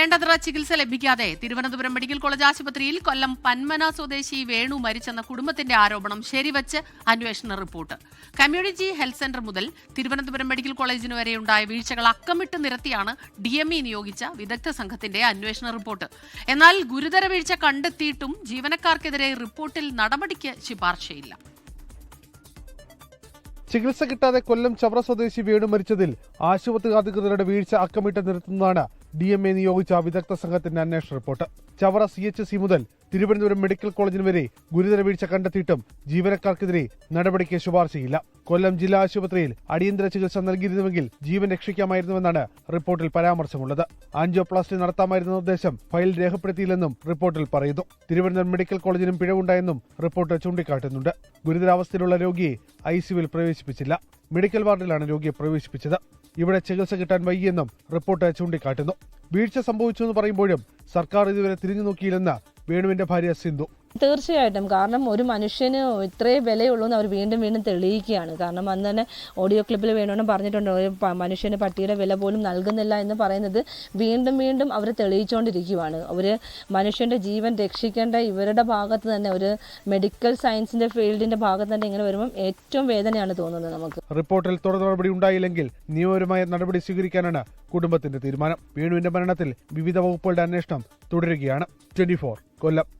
വേണ്ടത്ര ചികിത്സ ലഭിക്കാതെ തിരുവനന്തപുരം മെഡിക്കൽ കോളേജ് ആശുപത്രിയിൽ കൊല്ലം പന്മന സ്വദേശി വേണു മരിച്ചെന്ന കുടുംബത്തിന്റെ ആരോപണം ശരിവച്ച് അന്വേഷണ റിപ്പോർട്ട്. കമ്മ്യൂണിറ്റി ഹെൽത്ത് സെന്റർ മുതൽ തിരുവനന്തപുരം മെഡിക്കൽ കോളേജിന് വരെ ഉണ്ടായ വീഴ്ചകൾ അക്കമിട്ട് നിരത്തിയാണ് ഡി എം ഇ നിയോഗിച്ച വിദഗ്ധ സംഘത്തിന്റെ അന്വേഷണ റിപ്പോർട്ട്. എന്നാൽ ഗുരുതര വീഴ്ച കണ്ടെത്തിയിട്ടും ജീവനക്കാർക്കെതിരെ റിപ്പോർട്ടിൽ നടപടിക്ക് ശുപാർശയില്ല. ചികിത്സ കിട്ടാതെ കൊല്ലം ചവറ സ്വദേശി വേണു മരിച്ചതിൽ ആശുപത്രി അധികൃതരുടെ വീഴ്ച അക്കമിട്ട് നിർത്തുന്നതാണ് ഡി എം എ നിയോഗിച്ച വിദഗ്ധ സംഘത്തിന്റെ അന്വേഷണ report. Chavara C H C മുതൽ തിരുവനന്തപുരം മെഡിക്കൽ കോളേജിന് വരെ ഗുരുതര വീഴ്ച കണ്ടെത്തിയിട്ടും ജീവനക്കാർക്കെതിരെ നടപടിക്ക് ശുപാർശയില്ല. കൊല്ലം ജില്ലാ ആശുപത്രിയിൽ അടിയന്തര ചികിത്സ നൽകിയിരുന്നുവെങ്കിൽ ജീവൻ രക്ഷിക്കാമായിരുന്നുവെന്നാണ് റിപ്പോർട്ടിൽ പരാമർശമുള്ളത്. ആൻജിയോപ്ലാസ്റ്റി നടത്താമായിരുന്ന നിർദ്ദേശം ഫയൽ രേഖപ്പെടുത്തിയില്ലെന്നും റിപ്പോർട്ടിൽ പറയുന്നു. തിരുവനന്തപുരം മെഡിക്കൽ കോളേജിനും പിഴവുണ്ടായെന്നും റിപ്പോർട്ട് ചൂണ്ടിക്കാട്ടുന്നുണ്ട്. ഗുരുതരാവസ്ഥയിലുള്ള രോഗിയെ ഐ സിയുവിൽ പ്രവേശിപ്പിച്ചില്ല. മെഡിക്കൽ വാർഡിലാണ് രോഗിയെ പ്രവേശിപ്പിച്ചത്. ഇവിടെ ചികിത്സ കിട്ടാൻ വൈകിയെന്നും റിപ്പോർട്ട് ചൂണ്ടിക്കാട്ടുന്നു. വീഴ്ച സംഭവിച്ചു എന്ന് പറയുമ്പോഴും സർക്കാർ ഇതുവരെ തിരിഞ്ഞു നോക്കിയില്ലെന്ന് വേണുവിന്റെ ഭാര്യ സിന്ധു. തീർച്ചയായിട്ടും. കാരണം ഒരു മനുഷ്യന് ഇത്രേ വിലയുള്ളൂ എന്ന് അവർ വീണ്ടും വീണ്ടും തെളിയിക്കുകയാണ്. കാരണം അന്ന് തന്നെ ഓഡിയോ ക്ലിപ്പിൽ വേണമെന്ന് പറഞ്ഞിട്ടുണ്ട് ഒരു മനുഷ്യന് പട്ടിയുടെ വില പോലും നൽകുന്നില്ല എന്ന് പറയുന്നത് വീണ്ടും വീണ്ടും അവർ തെളിയിച്ചുകൊണ്ടിരിക്കുകയാണ് ഒരു മനുഷ്യന്റെ ജീവൻ രക്ഷിക്കേണ്ട ഇവരുടെ ഭാഗത്ത് തന്നെ ഒരു മെഡിക്കൽ സയൻസിന്റെ ഫീൽഡിന്റെ ഭാഗത്ത് തന്നെ ഇങ്ങനെ വരുമ്പം ഏറ്റവും വേദനയാണ് തോന്നുന്നത് നമുക്ക്. റിപ്പോർട്ടിൽ തുടർ നടപടി ഉണ്ടായില്ലെങ്കിൽ നിയമപരമായ നടപടി സ്വീകരിക്കാനാണ് കുടുംബത്തിന്റെ തീരുമാനം. വേണുവിന്റെ മരണത്തിൽ വിവിധ വകുപ്പുകളുടെ അന്വേഷണം തുടരുകയാണ്. ട്വന്റി കൊല്ലം.